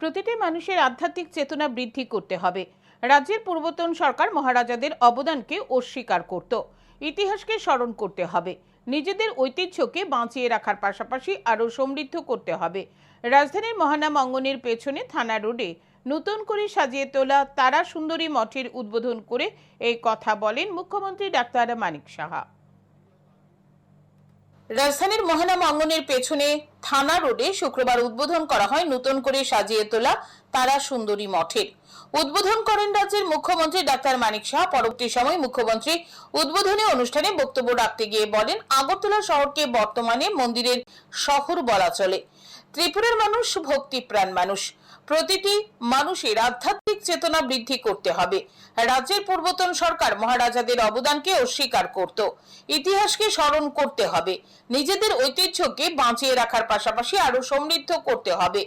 প্রতিটি মানুষের আধ্যাত্মিক চেতনা বৃদ্ধি করতে হবে। রাজ্যের পূর্বতন সরকার মহারাজাদের অবদানকে অস্বীকার করত। ইতিহাসকে স্মরণ করতে হবে। নিজেদের ঐতিহ্যকে বাঁচিয়ে রাখার পাশাপাশি আরও সমৃদ্ধ করতে হবে। রাজধানীর মহানাম অঙ্গনের পেছনে থানা রোডে নতুন করে সাজিয়ে তোলা তারা সুন্দরী মঠের উদ্বোধন করে এই কথা বলেন মুখ্যমন্ত্রী ডাক্তার মানিক সাহা। রাজধানীর মহানাম অঙ্গনের পেছনে থানা রোডে শুক্রবার উদ্বোধন করা হয় নতুন করে সাজিয়ে তোলা তারা সুন্দরী মঠের। উদ্বোধন করেন রাজ্যের মুখ্যমন্ত্রী ডাক্তার মানিক শাহ পরবর্তী সময় মুখ্যমন্ত্রী উদ্বোধনী অনুষ্ঠানে বক্তব্য রাখতে গিয়ে বলেন, আগরতলা শহরকে বর্তমানে মন্দিরের শহর বলা চলে। ত্রিপুরার মানুষ ভক্তিপ্রাণ মানুষ। প্রতিটি মানুষের আধ্যাত্মিক চেতনা বৃদ্ধি করতে হবে। রাজ্যের পূর্বতন সরকার মহারাজাদের অবদানকে অস্বীকার করত। ইতিহাসকে স্মরণ করতে হবে। নিজেদের ঐতিহ্যকে বাঁচিয়ে রাখার পাশাপাশি আরও সমৃদ্ধ করতে হবে।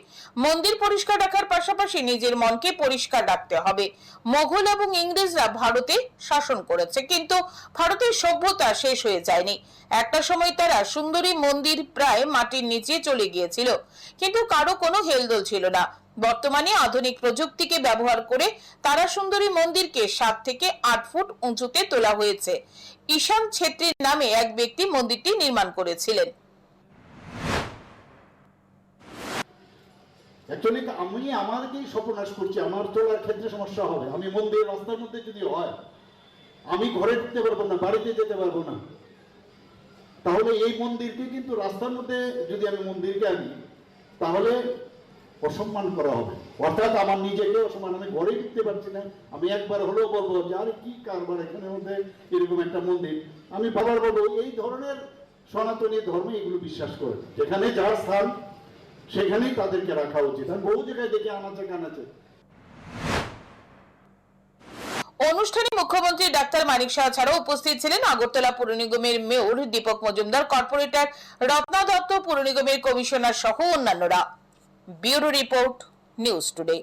মন্দির পরিষ্কার রাখার পাশাপাশি নিজের মনকে পরিষ্কার রাখতে হবে। মোঘল এবং ইংরেজরা ভারতে শাসন করেছে, কিন্তু ভারতের সভ্যতা শেষ হয়ে যায়নি। একটা সময় তারা সুন্দরী মন্দির প্রায় মাটির নিচে চলে গিয়েছিল। কিন্তু কারও কোনো হেলদোল ছিল না। বর্তমানে আধুনিক প্রযুক্তিকে ব্যবহার করে তারা সুন্দরী মন্দিরকে সাত থেকে আট ফুট উঁচুতে তোলা হয়েছে। ঈশান ছেত্রীর নামে এক ব্যক্তি মন্দিরটি নির্মাণ করেছিলেন। অ্যাকচুয়ালি আমি আমাকেই সর্বনাশ করছি, আমার চলার ক্ষেত্রে সমস্যা হবে। আমি মন্দির রাস্তার মধ্যে যদি হয়, আমি ঘরে ঢুকতে পারব না, বাড়িতে যেতে পারব না। তাহলে এই মন্দিরকে কিন্তু রাস্তার মধ্যে যদি আমি মন্দিরকে আনি তাহলে অসম্মান করা হবে। অর্থাৎ আমার নিজেকে অসম্মান, আমি ঘরে ঢুকতে পারছি না। আমি একবার হলেও বলব, যে আরে কি কারবার এখানে মধ্যে এরকম একটা মন্দির। আমি বাবার বলব, এই ধরনের সনাতনী ধর্মে এগুলো বিশ্বাস করে। যেখানে যার স্থান, সেখানেই তাদেরকে রাখা উচিত। আমি বহু জায়গায় দেখে, আনাচে কানাচে। অনুষ্ঠানে মুখ্যমন্ত্রী ডাক্তার মানিক শাহ ছাড়াও উপস্থিত ছিলেন আগরতলা পুর নিগমের মেয়র দীপক মজুমদার, কর্পোরেটর রত্না দত্ত, পুর নিগমের কমিশনার সহ অন্যান্যরা। Bureau report, news today.